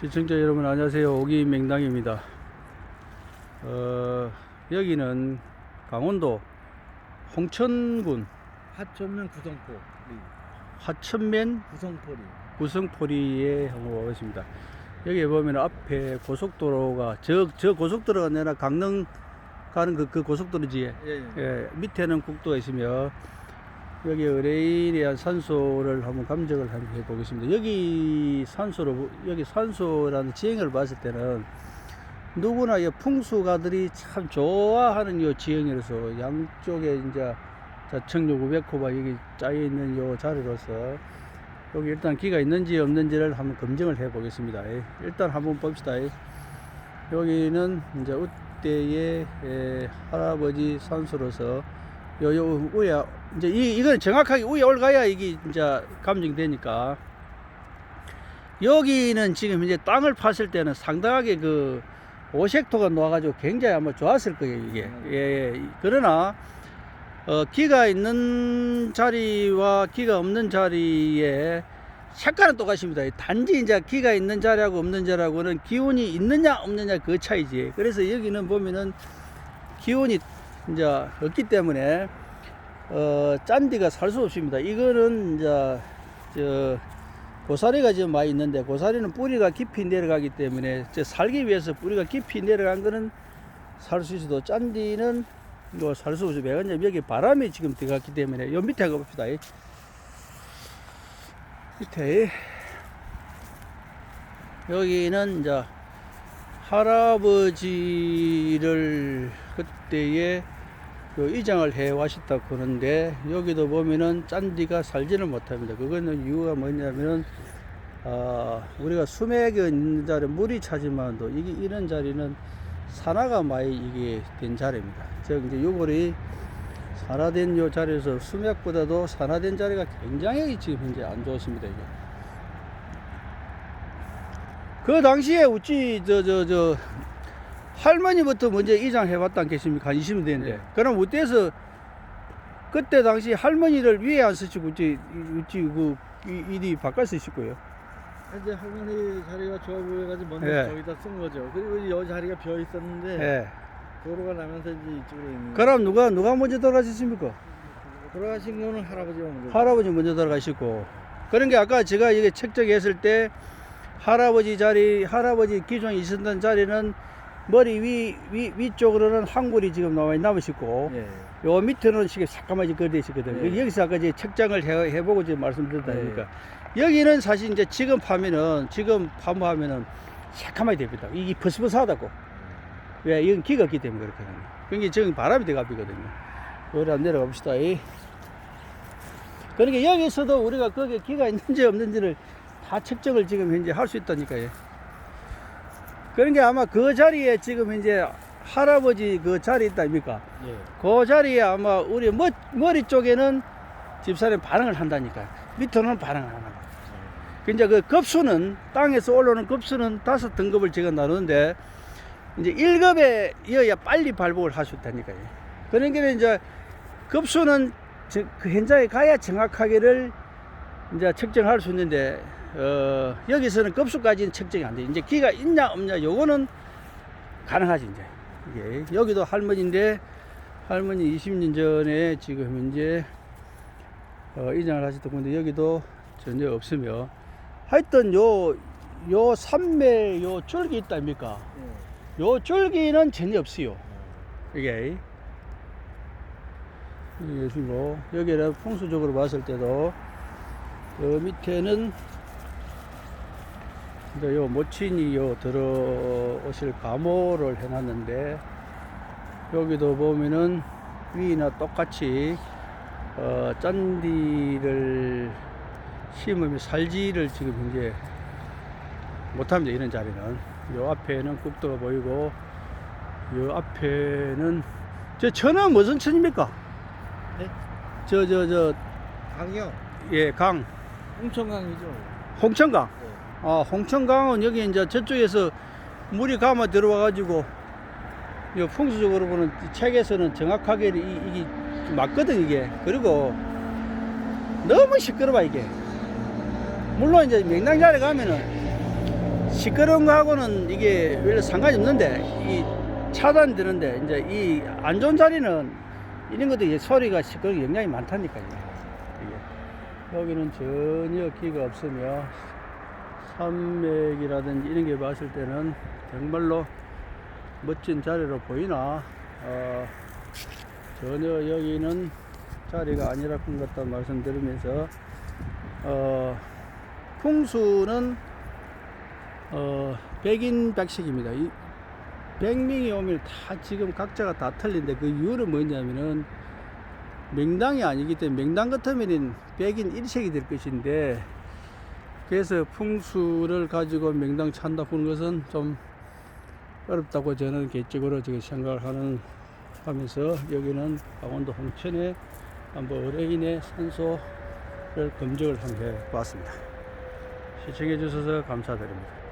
시청자 여러분 안녕하세요. 오기 맹당입니다. 어, 여기는 강원도 홍천군 하천면 구성포. 화천면 구성포리. 구성포리에 한번 와봤습니다. 여기 보면 앞에 고속도로가 저, 저 고속도로가 아니라 강릉 가는 그, 그 고속도로지. 예예. 예, 밑에는 국도가 있으며 여기 의뢰인의 산소를 한번 감정을 한번 해보겠습니다. 여기 산소로 여기 산소라는 지형을 봤을 때는 누구나 이 풍수가들이 참 좋아하는 요 지형이라서 양쪽에 이제 자청류 900호가 여기 짜여 있는 요 자리로서 여기 일단 기가 있는지 없는지를 한번 검증을 해 보겠습니다. 예, 일단 한번 봅시다. 예. 여기는 이제 우대의 에, 할아버지 산소로서 요, 요, 위에, 이제 이, 이건 정확하게 위에 올라가야 이게 이제 감정되니까. 여기는 지금 이제 땅을 팠을 때는 상당하게 그 오색토가 놓아가지고 굉장히 아마 좋았을 거예요, 이게. 예, 예. 그러나, 어, 기가 있는 자리와 기가 없는 자리에 색깔은 똑같습니다. 단지 이제 기가 있는 자리하고 없는 자리하고는 기운이 있느냐 없느냐 그 차이지. 그래서 여기는 보면은 기운이 이제 없기 때문에 어, 짠디가 살 수 없습니다. 이거는 이제 저 고사리가 지금 많이 있는데 고사리는 뿌리가 깊이 내려가기 때문에 저 살기 위해서 뿌리가 깊이 내려간 거는 살 수 있어도 짠디는 이거 살 수 없어요. 왜냐면 여기 바람이 지금 들어갔기 때문에 요 밑에 가봅시다. 이. 밑에 여기는 이제 할아버지를 그때에 그 이장을 해 와셨다 그러는데 여기도 보면은 짠디가 살지는 못합니다. 그거는 이유가 뭐냐면은 아 우리가 수맥이 있는 자리 물이 차지만도 이게 이런 자리는 산화가 많이 이게 된 자리입니다. 즉 이제 요거리 산화된 요 자리에서 수맥보다도 산화된 자리가 굉장히 지금 현재 안 좋습니다. 이게. 그 당시에 우찌 저저저 할머니부터 먼저 이장해 봤다 않겠습니까? 한 20년 됐는데. 네. 그럼 우때에서 그때 당시 할머니를 위에 안 쓰시고 우찌 우찌 그 이- 일이 바꿔서 쓰시고요. 이제 할머니 자리가 좋아 보여가지고 먼저 예. 저기다 쓴 거죠 그리고 이제 여 자리가 비어 있었는데 예. 도로가 나면서 이제 이쪽으로 있는 그럼 누가 누가 먼저 돌아가셨습니까? 돌아가신 거는 할아버지가 먼저 할아버지 먼저 돌아가시고 그런 게 아까 제가 이게 책정했을 때 할아버지 자리 할아버지 기존에 있었던 자리는 머리 위, 위 위쪽으로는 한골이 지금 나와 남으시고 예. 요 밑에는 시계 새까맣게 걸려 있었거든요. 네. 여기서 아까 이제 책정을 해, 해보고 지금 말씀드렸다 네. 보니까 여기는 사실 이제 지금 파면은 지금 파면은 새까맣게 됩니다. 이게 버스버스하다고. 왜 이건 기가 없기 때문에 그렇거든요. 그게 지금 바람이 들어가거든요. 요리 안 내려가 봅시다. 이. 그러니까 여기서도 우리가 거기에 기가 있는지 없는지를 다 측정을 지금 현재 할 수 있다니까요. 그러니까 아마 그 자리에 지금 현재 할아버지 그 자리 있다 아닙니까? 예. 그 자리에 아마 우리 머, 머리 쪽에는 집사람이 반응을 한다니까요. 밑으로는 반응을 안 하고. 이제 그 급수는 땅에서 올라오는 급수는 다섯 등급을 제가 나누는데 이제 1급에 이어야 빨리 발복을 할 수 있다니까요. 그러니까 이제 급수는 저- 그 현장에 가야 정확하게를 이제 측정할 수 있는데 어, 여기서는 급수까지는 측정이 안 돼. 이제 기가 있냐 없냐 요거는 가능하지 이제. 이게 여기도 할머니인데 할머니 20년 전에 지금 현재 어, 이장을 하셨던 건데 여기도 전혀 없으며 하여튼 요, 요 산매 요 줄기 있다 아닙니까? 예. 요 줄기는 전혀 없어요. 이게. 이게 있고 여기는 풍수적으로 봤을 때도 요 밑에는 이제 요 모친이 요 들어오실 가모를 해놨는데 여기도 보면은 위나 똑같이 어, 짠디를 심으면 살지를 지금 현재 못합니다. 이런 자리는. 요 앞에는 국도가 보이고, 요 앞에는, 저 천은 무슨 천입니까? 네? 저, 저, 저, 강이요 예, 강. 홍천강이죠 홍천강. 네. 아, 홍천강은 여기 이제 저쪽에서 물이 감아 들어와 가지고, 요 풍수적으로 보는 이 책에서는 정확하게 이, 이게 맞거든, 이게. 그리고 너무 시끄러워, 이게. 물론 이제 명당자리 가면은 시끄러운 거하고는 이게 원래 상관이 없는데 이 차단되는데 이제 이 안 좋은 자리는 이런 것도 소리가 시끄러운 영향이 많다니까요. 여기는 전혀 기가 없으며 산맥이라든지 이런 게 봤을 때는 정말로 멋진 자리로 보이나 어, 전혀 여기는 자리가 아니라 것 같다 말씀드리면서 어, 풍수는 어, 백인 백식입니다. 이 백명이 오면 다 지금 각자가 다 틀린데 그 이유는 뭐냐면은 명당이 아니기 때문에 명당 같으면 백인 일색이 될 것인데 그래서 풍수를 가지고 명당 찬다 보는 것은 좀 어렵다고 저는 개인적으로 지금 생각을 하는 하면서 여기는 강원도 홍천에 한번 의뢰인의 산소를 검증을 한번 해봤습니다. 시청해 주셔서 감사드립니다.